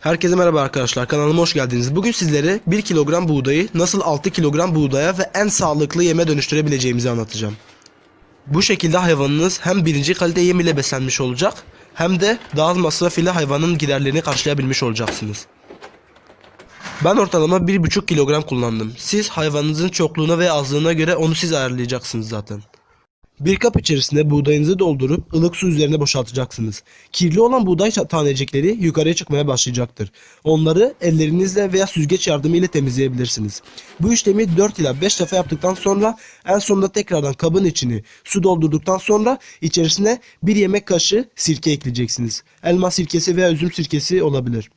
Herkese merhaba arkadaşlar kanalıma hoş geldiniz. Bugün sizlere 1 kilogram buğdayı nasıl 6 kilogram buğdaya ve en sağlıklı yeme dönüştürebileceğimizi anlatacağım. Bu şekilde hayvanınız hem birinci kalite yem ile beslenmiş olacak hem de daha az masraf ile hayvanın giderlerini karşılayabilmiş olacaksınız. Ben ortalama 1,5 kilogram kullandım. Siz hayvanınızın çokluğuna ve azlığına göre onu siz ayarlayacaksınız zaten. Bir kap içerisinde buğdayınızı doldurup ılık su üzerine boşaltacaksınız. Kirli olan buğday tanecikleri yukarıya çıkmaya başlayacaktır. Onları ellerinizle veya süzgeç yardımıyla temizleyebilirsiniz. Bu işlemi 4 ila 5 defa yaptıktan sonra en sonunda tekrardan kabın içini su doldurduktan sonra içerisine bir yemek kaşığı sirke ekleyeceksiniz. Elma sirkesi veya üzüm sirkesi olabilir.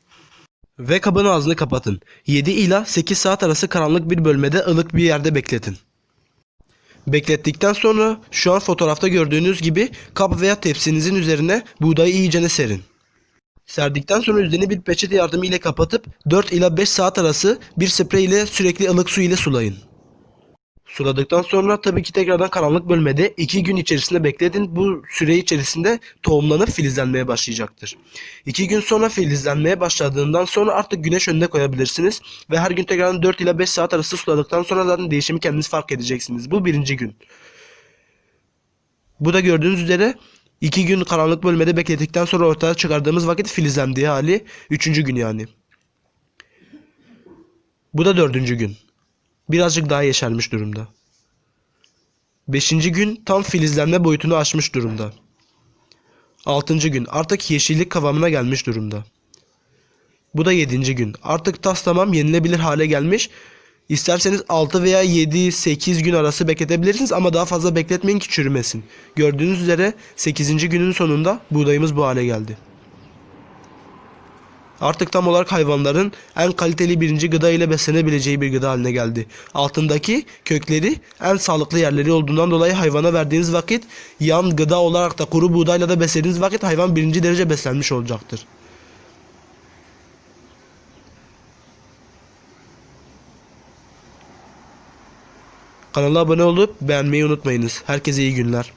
Ve kabın ağzını kapatın. 7 ila 8 saat arası karanlık bir bölmede ılık bir yerde bekletin. Beklettikten sonra şu an fotoğrafta gördüğünüz gibi kap veya tepsinizin üzerine buğdayı iyicene serin. Serdikten sonra üzerini bir peçete yardımı ile kapatıp 4 ila 5 saat arası bir sprey ile sürekli ılık su ile sulayın. Suladıktan sonra tabii ki tekrardan karanlık bölmede 2 gün içerisinde bekletin. Bu süre içerisinde tohumlanıp filizlenmeye başlayacaktır. 2 gün sonra filizlenmeye başladığından sonra artık güneş önüne koyabilirsiniz. Ve her gün tekrardan 4 ila 5 saat arası suladıktan sonra zaten değişimi kendiniz fark edeceksiniz. Bu birinci gün. Bu da gördüğünüz üzere 2 gün karanlık bölmede bekledikten sonra ortaya çıkardığımız vakit filizlendiği hali 3. gün yani. Bu da dördüncü gün. Birazcık daha yeşermiş durumda. Beşinci gün tam filizlenme boyutunu aşmış durumda. Altıncı gün artık yeşillik kıvamına gelmiş durumda. Bu da yedinci gün. Artık tas tamam yenilebilir hale gelmiş. İsterseniz 6 veya 7-8 gün arası bekletebilirsiniz ama daha fazla bekletmeyin ki çürümesin. Gördüğünüz üzere 8. günün sonunda buğdayımız bu hale geldi. Artık tam olarak hayvanların en kaliteli birinci gıda ile beslenebileceği bir gıda haline geldi. Altındaki kökleri en sağlıklı yerleri olduğundan dolayı hayvana verdiğiniz vakit yan gıda olarak da kuru buğdayla da beslediğiniz vakit hayvan birinci derece beslenmiş olacaktır. Kanala abone olup beğenmeyi unutmayınız. Herkese iyi günler.